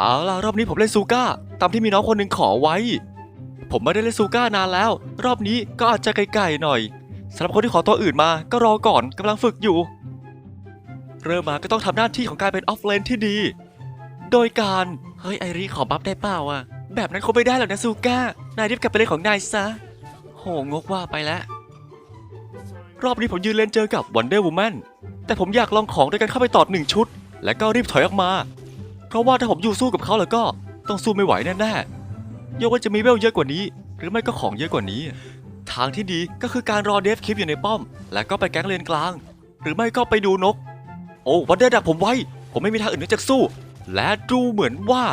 เอาล่ะรอบนี้ผมเล่นซูก้าตามที่มีน้องคนหนึ่งขอไว้ ผมไม่ได้เล่นซูก้านานแล้ว รอบนี้ก็อาจจะไกลๆหน่อยสำหรับคนที่ขอตัวอื่นมาก็รอก่อนกำลังฝึกอยู่ เริ่มมาก็ต้องทำหน้าที่ของการเป็นออฟเลนที่ดี โดยการเฮ้ยไอรีขอบัฟได้เปล่าอะแบบนั้นคงไม่ได้หรอกนะซูก้านายรีบกลับไปเล่นของนายซะโหงกว่าไปแล้วรอบนี้ผมยืนเล่นเจอกับ Wonder Woman แต่ผมอยากลองของด้วยกันเข้าไปตอดหนึ่งชุด แล้วก็รีบถอยออกมา เพราะว่าถ้าผมอยู่สู้กับเขาแล้วก็ต้องสู้ไม่ไหวแน่ๆยกว่าจะมีเวลเยอะกว่านี้ หรือไม่ก็ของเยอะกว่านี้ ทางที่ดีก็คือการรอเดฟคลิปอยู่ในป้อม แล้วก็ไปแก๊งเลนกลาง หรือไม่ก็ไปดูนก โอ้วันเดอร์ดักผมไว้ ผมไม่มีทางอื่นนอกจากสู้ และดูเหมือนว่า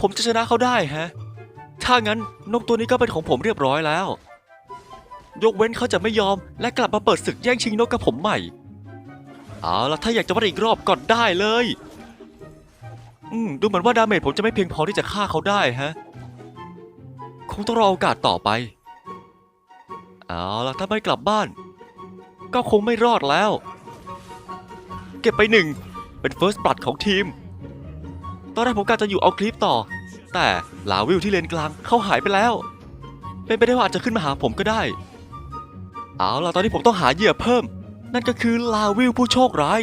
ผมจะชนะเขาได้ฮะ ถ้างั้นนกตัวนี้ก็เป็นของผมเรียบร้อยแล้ว ยกเว้นเขาจะไม่ยอม และกลับมาเปิดศึกแย่งชิงนกกับผมใหม่ เอาล่ะถ้าอยากจะวัดอีกรอบก็ได้เลย อืมดูเหมือนว่าดาเมจผมจะไม่เพียงพอที่จะฆ่าเขาได้ฮะ คงต้องรอโอกาสต่อไป เอาล่ะถ้าไม่กลับบ้าน ก็คงไม่รอดแล้ว เก็บไปหนึ่ง เป็นเฟิร์สบลัดของทีม ตอนแรกผมกะจะอยู่เอาคลิปต่อ แต่ลาวิลที่เลนกลางเขาหายไปแล้ว เป็นไปได้ว่าอาจจะขึ้นมาหาผมก็ได้ เอาล่ะตอนนี้ผมต้องหาเหยื่อเพิ่ม นั่นก็คือลาวิลผู้โชคร้าย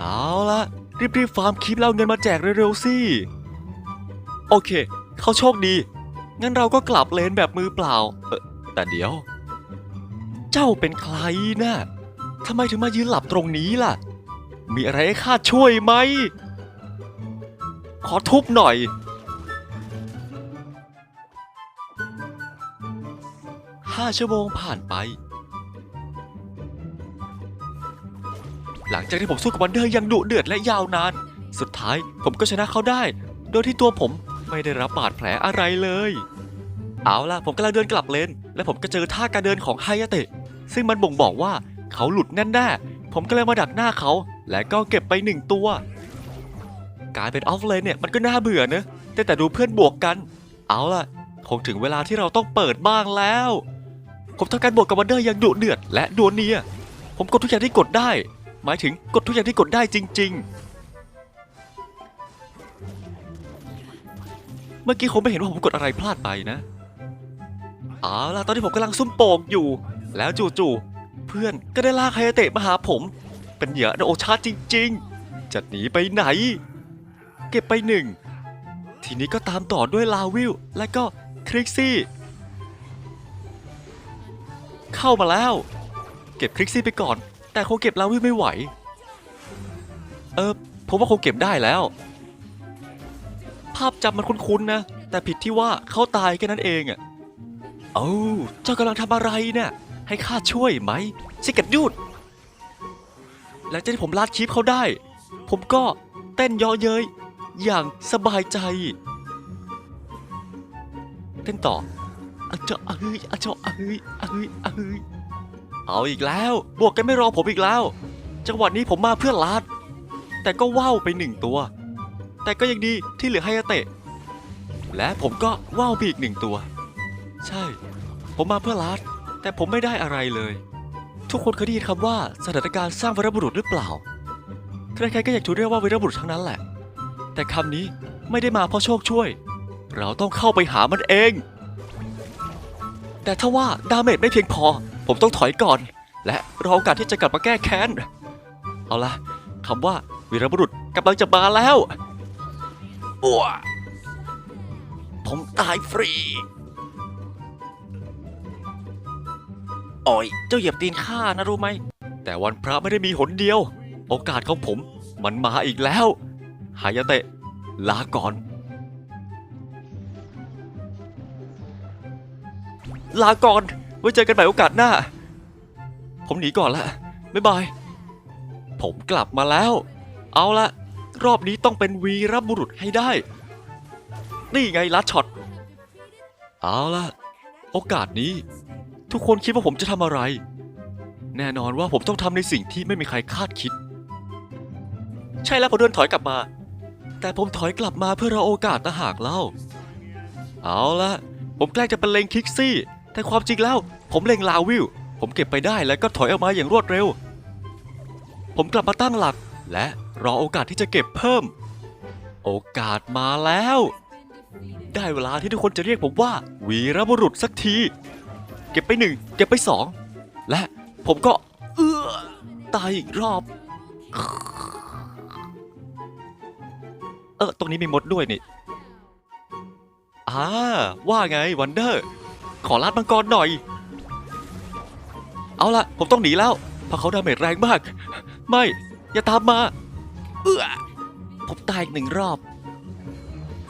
เอาล่ะ รีบๆฟาร์มคลิปแล้วเอาเงินมาแจกเร็วๆสิโอเค เขาโชคดี งั้นเราก็กลับเลนแบบมือเปล่า เออแต่เดี๋ยว เจ้าเป็นใครนะ่ะทำไมถึงมายืนหลับตรงนี้ล่ะ มีอะไรให้ข้าช่วยไหม ขอทุบหน่อย ห้าชั่วโมงผ่านไป หลังจากที่ผมสู้กับวันเดอร์อยังดุเดือดและยาวนาน สุดท้ายผมก็ชนะเขาได้ โดยที่ตัวผมไม่ได้รับบาดแผลอะไรเลย เอาล่ะผมกำลังเดินกลับเลน และผมก็เจอท่าการเดินของไฮยาเตะ ซึ่งมันบ่งบอกว่าเขาหลุดแน่ๆ ผมก็เลยมาดักหน้าเขา และก็เก็บไปหนึ่งตัวกลายเป็นออฟเลนเนี่ยมันก็น่าเบื่อเนอะแต่แต่ดูเพื่อนบวกกัน เอาล่ะคงถึงเวลาที่เราต้องเปิดบ้างแล้ว ผมทำการบวกกับวันเดอร์อย่างดุเดือดและดวลเนียผมกดทุกอย่างที่กดได้ หมายถึงกดทุกอย่างที่กดได้จริง ๆ เมื่อกี้ผมไม่เห็นว่าผมกดอะไรพลาดไปนะเอาล่ะตอนที่ผมกำลังซุ่มโป่งอยู่ แล้วจู่ๆเพื่อนก็ได้ลากไฮยเตะมาหาผม เป็นเหยื่อโอชาจริง ๆ จะหนีไปไหน เก็บไปหนึ่ง ทีนี้ก็ตามต่อด้วยลาวิลและก็คริกซี่ เข้ามาแล้ว เก็บคริกซี่ไปก่อน แต่คงเก็บลาวิไม่ไหว เออผมว่าคงเก็บได้แล้ว ภาพจำมันคุ้นๆนะ แต่ผิดที่ว่าเขาตายแค่นั้นเองอะโอ้าเจ้ากำลังทำอะไรเนี่ยให้ข้าช่วยไหมสิเกัดยูดหลังจากที่ผมลาดคลิปเขาได้ ผมก็เต้นเยาะเย้ยอย่างสบายใจ เต้นต่ออะเจาะเอ้ยอะเจาะเอ้ยเอ้ยเอ้ย เอาอีกแล้ว บวกกันไม่รอผมอีกแล้ว จังหวะนี้ผมมาเพื่อลาด แต่ก็ว่าวไปหนึ่งตัว แต่ก็ยังดีที่เหลือไฮยาเตะ และผมก็ว่าวไปอีกหนึ่งตัว ใช่ ผมมาเพื่อลาด แต่ผมไม่ได้อะไรเลย ทุกคนเคยได้ยินคำว่าสถานการณ์สร้างวีรบุรุษหรือเปล่า ใครๆก็อยากถูกเรียกว่าวีรบุรุษทั้งนั้นแหละ แต่คำนี้ไม่ได้มาเพราะโชคช่วย เราต้องเข้าไปหามันเอง แต่ถ้าว่าดาเมจไม่เพียงพอ ผมต้องถอยก่อน และรอโอกาสที่จะกลับมาแก้แค้น เอาละคำว่าวีรบุรุษกำลังจะมาแล้วอ้วผมตายฟรีโอ้ยเจ้าเหยียบตีนข้านะรู้ไหม แต่วันพระไม่ได้มีหนเดียว โอกาสของผมมันมาอีกแล้ว หายาเตะ ลาก่อน ลาก่อน ไว้เจอกันใหม่โอกาสหน้า ผมหนีก่อนละบ๊ายบาย ผมกลับมาแล้ว เอาละรอบนี้ต้องเป็นวีรบุรุษให้ได้ นี่ไงลัดช็อต เอาละโอกาสนี้ ทุกคนคิดว่าผมจะทำอะไร แน่นอนว่าผมต้องทำในสิ่งที่ไม่มีใครคาดคิด ใช่แล้วผมเดินถอยกลับมา แต่ผมถอยกลับมาเพื่อรอโอกาสต่างหากเล่า เอาละผมแกล้งจะเป็นเลงคิกซี่ แต่ความจริงแล้ว ผมเล็งลาวิลผมเก็บไปได้แล้วก็ถอยออกมาอย่างรวดเร็ว ผมกลับมาตั้งหลัก และรอโอกาสที่จะเก็บเพิ่ม โอกาสมาแล้ว ได้เวลาที่ทุกคนจะเรียกผมว่า วีรบุรุษสักที เก็บไปหนึ่งเก็บไปสองและผมก็เอื้อตายอีกรอบเออตรงนี้มีมดด้วยนี่อ่าว่าไงวันเดอร์ ขอลาดมังกรหน่อย เอาละผมต้องหนีแล้วเพราะเขาดาเมจแรงมาก ไม่ อย่าตามมา เอื้อผมตายอีกหนึ่งรอบ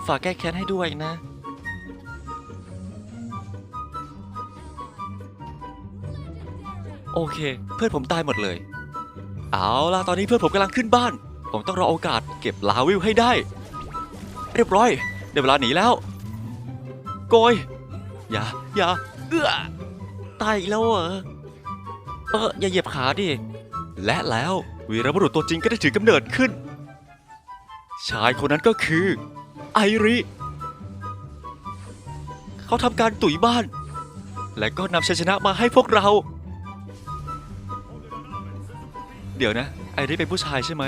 ฝากแก้แค้นให้ด้วยนะ โอเค เพื่อนผมตายหมดเลย เอาล่ะตอนนี้เพื่อนผมกำลังขึ้นบ้าน ผมต้องรอโอกาสเก็บลาวิลให้ได้ เรียบร้อยได้เวลาหนีแล้ว โกย อย่าอย่าเอื้อตายอีกแล้วเหรอเอออย่าเหยียบขาดิ และแล้ววีรบุรุษตัวจริงก็ได้ถือกำเนิดขึ้น ชายคนนั้นก็คือ ไอริ เขาทำการตุ๋ยบ้าน และก็นำชัยชนะมาให้พวกเรา เดี๋ยวนะ ไอริเป็นผู้ชายใช่ไหม